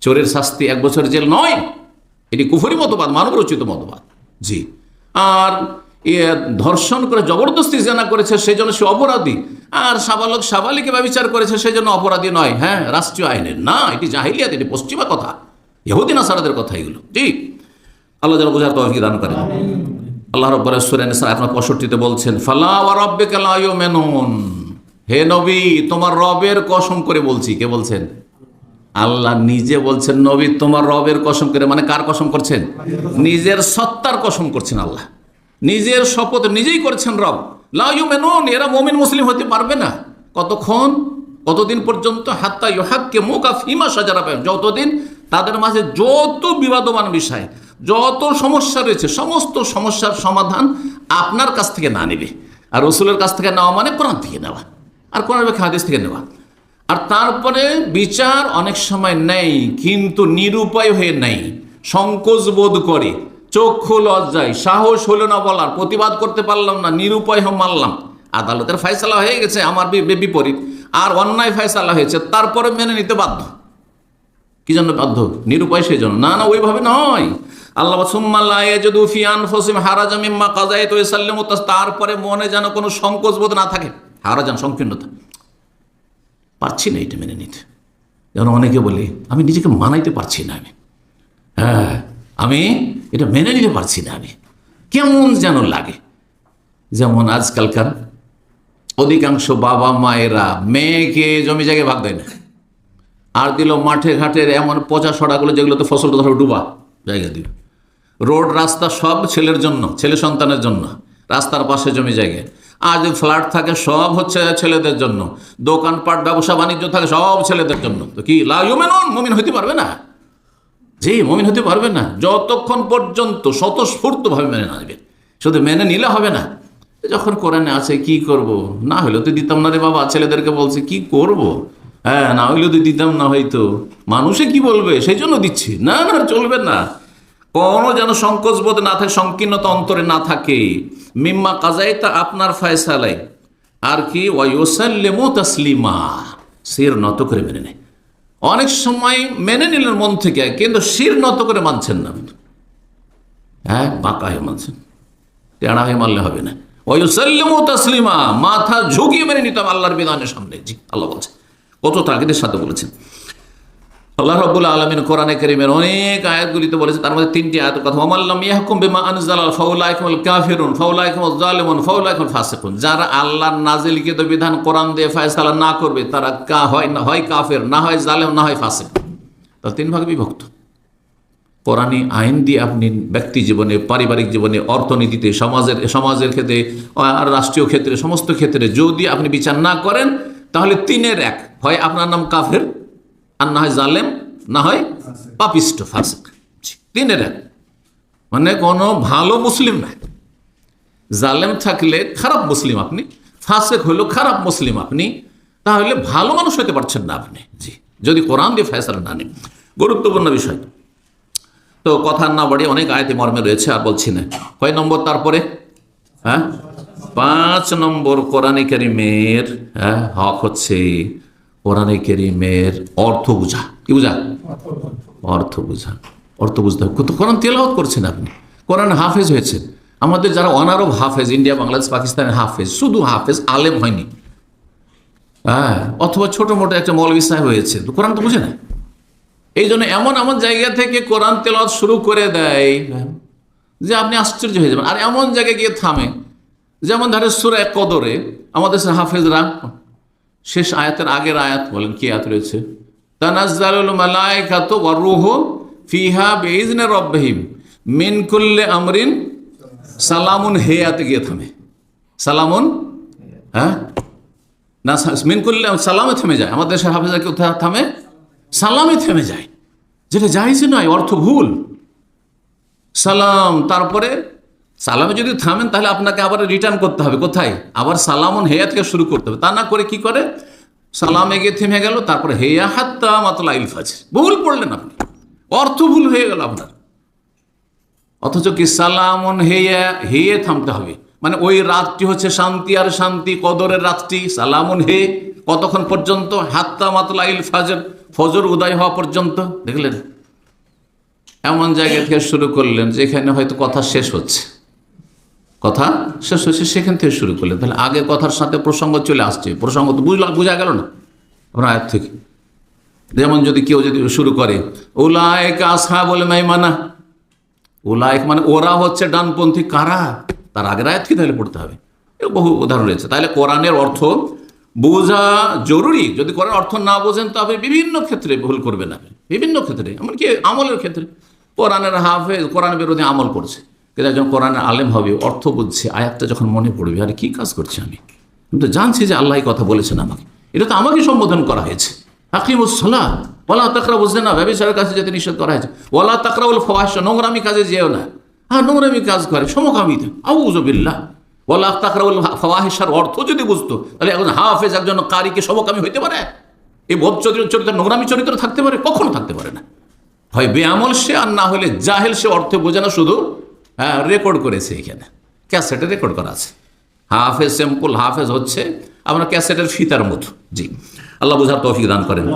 চোরের শাস্তি এক বছর জেল নয়। এটি কুফরি মতবাদ মানব রচিত মতবাদ। জি। আর ধর্ষণ করে জবরদস্তি জেনা করেছে সেই জন্য সে অপরাধী। আর সাবালক সাবালিকে ব্যবচার করেছে সেই জন্য অপরাধী নয়। হ্যাঁ রাষ্ট্রীয় আইনের। না, এটি জাহিলিয়াত, এটি পশ্চিমা কথা। ইহুদিন আসারাদের কথা এগুলো। জি। আল্লাহ যেন বোঝার তৌফিক দান করেন। আল্লাহ রব্বর সুরেন আপনার পঁয়ষট্টিতে বলছেন, ফালা ওয়া রব্বিকা লা ইউমিনুন। হে নবী, তোমার রবের কসম করে বলছি। কে বলছেন? আল্লাহ নিজে বলছেন, নবী, তোমার রবের কসম করে মানে কার কসম করছেন? নিজের সত্তার কসম করছেন আল্লাহ। নিজের শপথ নিজেই করছেন রব। লাউ মেনুন এরা মমিন, মুসলিম হতে পারবে না। কতক্ষণ? কতদিন পর্যন্ত? হাত্তা ইহাক্কে মুকা ফিমা সাজারা পায় যতদিন তাদের মাঝে যত বিবাদমান বিষয়, যত সমস্যা রয়েছে, সমস্ত সমস্যার সমাধান আপনার কাছ থেকে না নেবে। আর রসুলের কাছ থেকে নেওয়া মানে কোরআন থেকে নেওয়া। আর কোরআন হাদিস থেকে নেওয়া। আর তারপরে বিচার অনেক সময় নেই কিন্তু নিরুপায় হয়ে নেই সংকোচ বোধ করে, চক্ষু লজ্জায়, সাহস হলো না বলার, প্রতিবাদ করতে পারলাম না, নিরুপায় হয়ে মারলাম। আদালতের ফয়সালা হয়ে গেছে, আমার বিপরীত। আর অন্যায় ফয়সালা হয়েছে, তারপরে মেনে নিতে বাধ্য। কি জন্য বাধ্য? নিরুপায় সেই জন্য। না না, ওইভাবে নয়। আল্লাহ হারাজামিম্মা তারপরে মনে যেন কোনো সংকোচ বোধ না থাকে। হারাজান, সংকীর্ণতা। পারছি না এটা মেনে নিতে। যেন অনেকে বলে, আমি নিজেকে মানাইতে পারছি না আমি। হ্যাঁ আমি এটা মেনে নিতে পারছি না আমি। কেমন যেন লাগে। যেমন আজকালকার অধিকাংশ বাবা মায়েরা মেয়েকে জমি জায়গায় ভাগ দেয় না। আর দিল মাঠে ঘাটের এমন পচা সড়াগুলো যেগুলোতে ফসলটা ধরো ডুবা, জায়গা দিল। রোড রাস্তা সব ছেলের জন্য, ছেলে সন্তানের জন্য, রাস্তার পাশে জমি জায়গায় যদি ফ্ল্যাট থাকে, সব হচ্ছে ছেলেদের জন্য। দোকানপাট, ব্যবসা, বাণিজ্য থাকে, সব ছেলেদের জন্য। তো কি লাউমেনন মমিন হইতে পারবে না? জি, মমিন হতে পারবে না। যতক্ষণ পর্যন্ত স্বতঃস্ফূর্তভাবে মেনে না নেবেন শুধু মেনে নিলে হবে না। যখন কোরআনে আছে, কি করব? না হলেও তো দিতাম না রে বাবা, ছেলেদেরকে বলছে, কি করব? হ্যাঁ না হইলেও তো দিতাম না হয়তো। মানুষে কি বলবে? সেই জন্য দিচ্ছি। না না, চলবে না। কোনো যেন সংকোচ বোধ না থাকে, সংকীর্ণতা অন্তরে না থাকে। মিম্মা কাজাই তা আপনার ফয়সালাই আর কি? ওয়াইসাল্লেমো তাসলিমা। সির নত করে মেনে নেয় অনেক সময় মেনে নিলেন মন থেকে, কিন্তু শির নত করে মানছেন না। হ্যাঁ বাঁকা হয়ে মানছেন। টেড়া হয়ে মানলে হবে না। ওয়ুসাল্লিমু তাসলিমা। মাথা ঝুঁকিয়ে মেনে নিতাম আল্লাহর বিধানের সামনে। জি, আল্লাহ বলছে। কত তাগিদের সাথে বলেছেন। আল্লাহ রব্বুল আলমিন কোরআনে করিমের অনেক আয়াতগুলিতে বলেছে, তার মধ্যে তিনটি আয়াতের কথা ওমাল্লাম ইয়াহকুম বিমা আনজাল ফাউলাইকুমুল কাফিরুন ফাউলাইকুমুল জালিমুন ফাউলাইকুল ফাসিকুন। যারা আল্লাহর নাজিলকৃত বিধান কোরআন দিয়ে ফয়সালা না করবে, তারা কা হয় না হয় কাফের, না হয় জালেম, না হয় ফাসিক। তাহলে তিন ভাগে বিভক্ত। কোরআনী আইন দিয়ে আপনি ব্যক্তি জীবনে, পারিবারিক জীবনে, অর্থনীতিতে, সমাজের সমাজের ক্ষেত্রে, আর রাষ্ট্রীয় ক্ষেত্রে, সমস্ত ক্ষেত্রে যদি আপনি বিচার না করেন, তাহলে তিনের এক, হয় আপনার নাম কাফের আর না হয় জালেম না হয় পাপিষ্ট ফাসিক। জি, তিনের এক মানে কোনো ভালো মুসলিম না জালেম থাকলে খারাপ মুসলিম আপনি ফাসেক হইল খারাপ মুসলিম আপনি তাহলে ভালো মানুষ হতে পারছেন না আপনি। জি যদি কোরআন দিয়ে ফয়সালা না নেন। গুরুত্বপূর্ণ বিষয়। তো কথা না বাড়িয়ে অনেক আয়তে মর্মে রয়েছে আর বলছি না। কয় নম্বর তারপরে? হ্যাঁ? পাঁচ নম্বর কোরআনে কেরিমের হ্যাঁ হক হচ্ছে কোরআনে কেরিমের অর্থ বুঝা। কি বুঝা? অর্থ বুঝা। অর্থ বুঝতে হবে। কোরআন তেলাওয়াত করছেন আপনি। কোরআন হাফেজ হয়েছেন। আমাদের যারা অনারব হাফেজ, ইন্ডিয়া, বাংলাদেশ, পাকিস্তানের হাফেজ, শুধু হাফেজ, আলেম হয়নি। হ্যাঁ অথবা ছোট মোটো একটা মৌলবী সাহেব হয়েছে। তো কোরআন তো বুঝে না। এই জন্য এমন এমন জায়গা থেকে কোরআন তেলাওয়াত শুরু করে দেয় যে আপনি আশ্চর্য হয়ে যাবেন। আর এমন জায়গায় গিয়ে থামে। যেমন ধরে সুরা কদরে, আমাদের হাফেজরা শেষ আয়াতের আগের আয়াত বলেন, কি আয়াত রয়েছে? তানাজ্জালুল মালাইকাতু ওয়ার রূহু ফিহা বিইজনি রাব্বিহিম, মিন কুল্লি আমরিন সালামুন, হে আয়াতে গিয়ে থামে। সালামুন? হ্যাঁ? না মিন কুল্লি সালামে থেমে যায়। আমাদের দেশের হাফেজরা কেউ থামে? সালামে থেমে যায়। যেটা যাইছে নয়, অর্থ ভুল। সালাম, তারপরে সালামে যদি থামেন, তাহলে আপনাকে আবার রিটার্ন করতে হবে। কোথায়? আবার সালামন হেয়া থেকে শুরু করতে হবে। তা না করে কি করে? সালাম গিয়ে থেমে গেল, তারপরে হেয়া হাত্তা মাতলা ইলফাজ ভুল পড়লেন আপনি। অর্থ ভুল হয়ে গেল আপনার। অথচ কি সালামন হেয়া, হেয়ে থামতে হবে? মানে ওই রাতটি হচ্ছে শান্তি আর শান্তি, কদরের রাতটি। সালামুন হে, কতক্ষণ পর্যন্ত? হাত্তা মাতলাইল ফাজর, ফজর উদয় হওয়া পর্যন্ত। দেখলেন? এমন জায়গা থেকে শুরু করলেন, যেখানে হয়তো কথা শেষ হচ্ছে। কথা শেষ হচ্ছে সেখান থেকে শুরু করলেন। তাহলে আগে কথার সাথে প্রসঙ্গ চলে আসছে। প্রসঙ্গ তো বুঝলাম বোঝা গেল না আপনার আয়াত থেকে। যেমন যদি কেউ যদি শুরু করে ওলায়ক আসহা বলে মাইমানা। ওলায়ক মানে ওরা হচ্ছে ডানপন্থী কারা? তার আগের আয়াত কি তাহলে পড়তে হবে। এর বহু উদাহরণ রয়েছে। তাহলে কোরআনের অর্থ বোঝা জরুরি। যদি কোরআন অর্থ না বোঝেন, তবে বিভিন্ন ক্ষেত্রে ভুল করবেন আপনি। বিভিন্ন ক্ষেত্রে, এমনকি আমলের ক্ষেত্রে। কোরআনের হাফেজ, কোরআন বিরোধী আমল করছে। কিন্তু একজন কোরআনের আলেম হবে, অর্থ বুঝছে, আয়াতটা যখন মনে পড়বে, আরে কি কাজ করছি আমি? কিন্তু জানছি যে আল্লাহ কথা বলেছেন আমাকে। এটা তো আমাকে সম্বোধন করা হয়েছে। হাকিমুসলা ওলা তাকরা বুঝলে না ব্যবসার কাছে যাতে নিষেধ করা হয়েছে। ওলা তাকরা তাকরাউল ফওয়াশ নোংরামি কাজে যেও না। হ্যাঁ নোংরামি কাজ করে, সমকামিতে আউজবিল্লাহ ওলা তাকরা তাকরাউল ফওয়াহিসার অর্থ যদি বুঝতো, তাহলে এখন হাফেজ, একজন কারিকে সমকামী হইতে পারে। এই বোধ চরিত্র চরিত্র, নোংরামি চরিত্র থাকতে পারে, কখনো থাকতে পারে না। হয় বেআমল সে, আর না হলে জাহেল সে অর্থে বোঝে না শুধু হ্যাঁ রেকর্ড করেছে এখানে। ক্যাসেটে রেকর্ড করা আছে। হাফেজ সিম্পল হাফেজ হচ্ছে, আমরা ক্যাসেটের ফিতার মতো। জি। আল্লাহ বুঝার তৌফিক দান করেন।